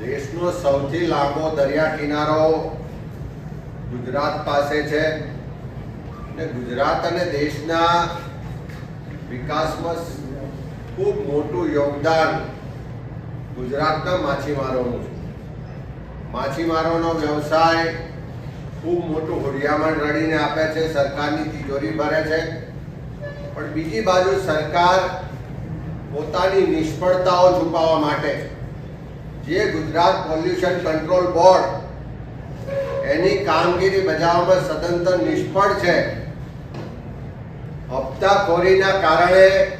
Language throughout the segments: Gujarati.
દેશનો સૌથી લાંબો દરિયા કિનારો ગુજરાત પાસે છે. અને ગુજરાત અને દેશના વિકાસમાં ખૂબ મોટું યોગદાન ગુજરાતના માછીમારોનું છે. માછીમારોનો વ્યવસાય ખૂબ મોટું હુરિયામણ રડીને આપે છે, સરકારની તિજોરી ભરે છે. પણ બીજી બાજુ સરકાર પોતાની નિષ્ફળતાઓ છુપાવવા માટે જે ગુજરાત પોલ્યુશન કંટ્રોલ બોર્ડ એની કામગીરી બજાવવામાં સદંતર નિષ્ફળ છે. હપ્તાખોરીના કારણે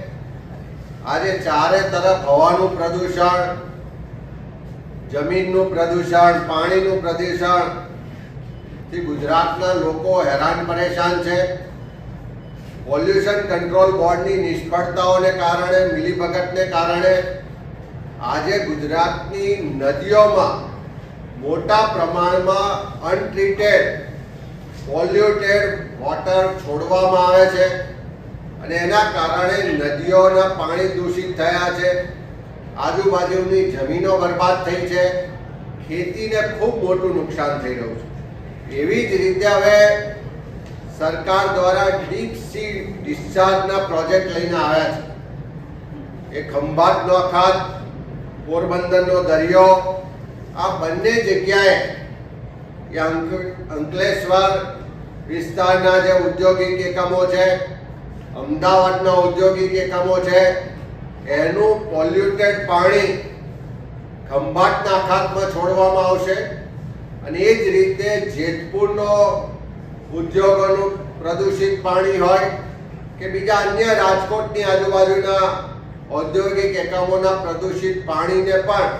આજે ચારે તરફ હવાનું પ્રદૂષણ, જમીનનું પ્રદૂષણ, પાણીનું પ્રદૂષણથી ગુજરાતના લોકો હેરાન પરેશાન છે. પોલ્યુશન કંટ્રોલ બોર્ડની નિષ્ફળતાઓને કારણે, મિલીભગતને કારણે આજે ગુજરાતની નદીઓમાં મોટા પ્રમાણમાં અનટ્રીટેડ, પોલ્યુટેડ વોટર છોડવામાં આવે છે અને એના કારણે નદીઓના પાણી દૂષિત થયા છે. આજુબાજુની જમીનો બરબાદ થઈ છે. ખેતીને ખૂબ મોટું નુકસાન થઈ રહ્યું છે. એવી જ રીતે હવે સરકાર દ્વારા ડીપ સી ડિસ્ચાર્જના પ્રોજેક્ટ લઈને આવ્યા છે. એ ખંભાતનો અખાત પોરબંદરનો દરિયો, આ બંને જગ્યાએ અંકલેશ્વર વિસ્તારના જે ઔદ્યોગિક એકમો છે, અમદાવાદના ઔદ્યોગિક એકમો છે, એનું પોલ્યુટેડ પાણી ખંભાતના ખાતમાં છોડવામાં આવશે. અને એ જ રીતે જેતપુરનો ઉદ્યોગોનું પ્રદૂષિત પાણી હોય કે બીજા અન્ય રાજકોટની આજુબાજુના ઔદ્યોગિક એકમોના પ્રદૂષિત પાણીને પણ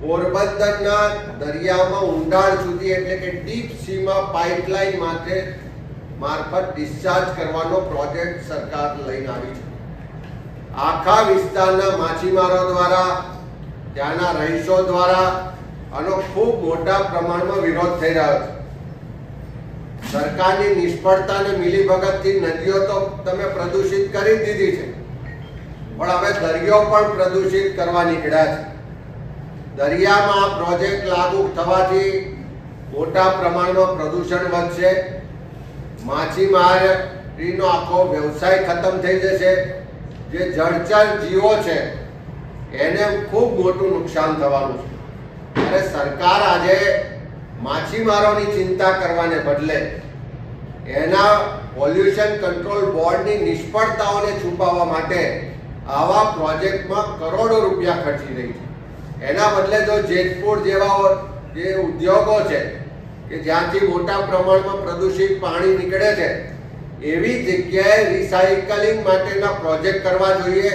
પોરબંદરના દરિયામાં ઊંડાણ સુધી એટલે કે ડીપ સીમાં પાઇપલાઇન માટે મારફત ડિસ્ચાર્જ કરવાનો પ્રોજેક્ટ સરકાર લઈને આવી છે. આખા વિસ્તારના માછીમારો દ્વારા, ત્યાંના રહીશો દ્વારા આનો ખૂબ મોટા પ્રમાણમાં વિરોધ થઈ રહ્યો છે. સરકારની નિષ્ફળતાને મિલીભગતથી નદીઓ તો તમે પ્રદૂષિત કરી દીધી છે. પણ હવે દરિયો પણ પ્રદૂષિત કરવા નીકળ્યા છે. દરિયામાં પ્રોજેક્ટ લાગુ થવાથી મોટા પ્રમાણમાં પ્રદૂષણ વધશે. માછીમારીનો આખો વ્યવસાય ખતમ થઈ જશે. જે જળચર જીવો છે, એને ખૂબ મોટું નુકસાન થવાનું છે. અને સરકાર આજે માછીમારોની ચિંતા કરવાને બદલે એના પોલ્યુશન કંટ્રોલ બોર્ડની નિષ્ફળતાઓને છુપાવવા માટે આવા પ્રોજેક્ટમાં કરોડો રૂપિયા ખર્ચી રહી છે. એના બદલે જો જેતપુર જેવા જે ઉદ્યોગો છે, કે જ્યાંથી મોટા પ્રમાણમાં પ્રદૂષિત પાણી નીકળે છે, એવી જગ્યાએ રિસાયકલિંગ માટેના પ્રોજેક્ટ કરવા જોઈએ.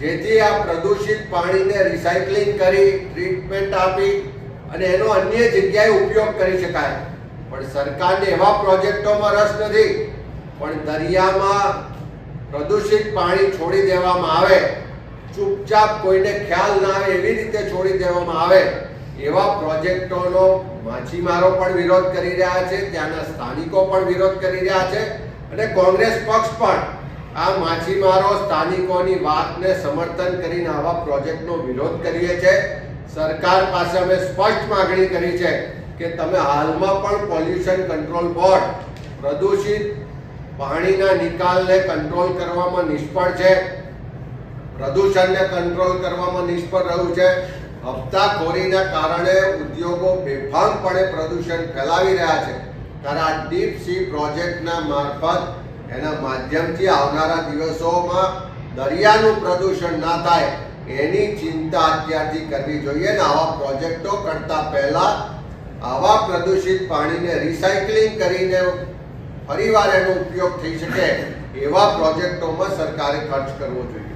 જેથી આ પ્રદૂષિત પાણીને રિસાયકલિંગ કરી ટ્રીટમેન્ટ આપી અને એનો અન્ય જગ્યાએ ઉપયોગ કરી શકાય. પણ સરકારને એવા પ્રોજેક્ટોમાં રસ નથી. પણ દરિયામાં પ્રદૂષિત પાણી છોડી દેવામાં આવે, ચૂપચાપ કોઈને ખ્યાલ ના આવે એવી રીતે છોડી દેવામાં આવે, એવા પ્રોજેક્ટોનો માછીમારો પણ વિરોધ કરી રહ્યા છે, ત્યાંના સ્થાનિકો પણ વિરોધ કરી રહ્યા છે અને કોંગ્રેસ પક્ષ પણ આ માછીમારો સ્થાનિકોની વાતને સમર્થન કરીને આવા પ્રોજેક્ટનો વિરોધ કરીએ છે. સરકાર પાસે અમે સ્પષ્ટ માગણી કરી છે કે તમે હાલમાં પણ પોલ્યુશન કંટ્રોલ બોર્ડ, પ્રદૂષિત પાણીના નિકાલને કંટ્રોલ કરવામાં નિષ્ફળ છે. પ્રદૂષણને કંટ્રોલ કરવામાં નિષ્ફળ રહ્યું છે. હપ્તાખોરીના કારણે ઉદ્યોગો બેફામપણે પ્રદૂષણ ફેલાવી રહ્યા છે. ત્યારે આ ડીપ સી પ્રોજેક્ટના મારફત એના માધ્યમથી આવનારા દિવસોમાં દરિયાનું પ્રદૂષણ ના થાય એની ચિંતા અત્યારથી કરવી જોઈએ ને આવા પ્રોજેક્ટો કરતા પહેલા આવા પ્રદૂષિત પાણીને રિસાયકલિંગ કરીને ફરીવાર એનો ઉપયોગ થઈ શકે એવા પ્રોજેક્ટોમાં સરકારે ખર્ચ કરવો જોઈએ.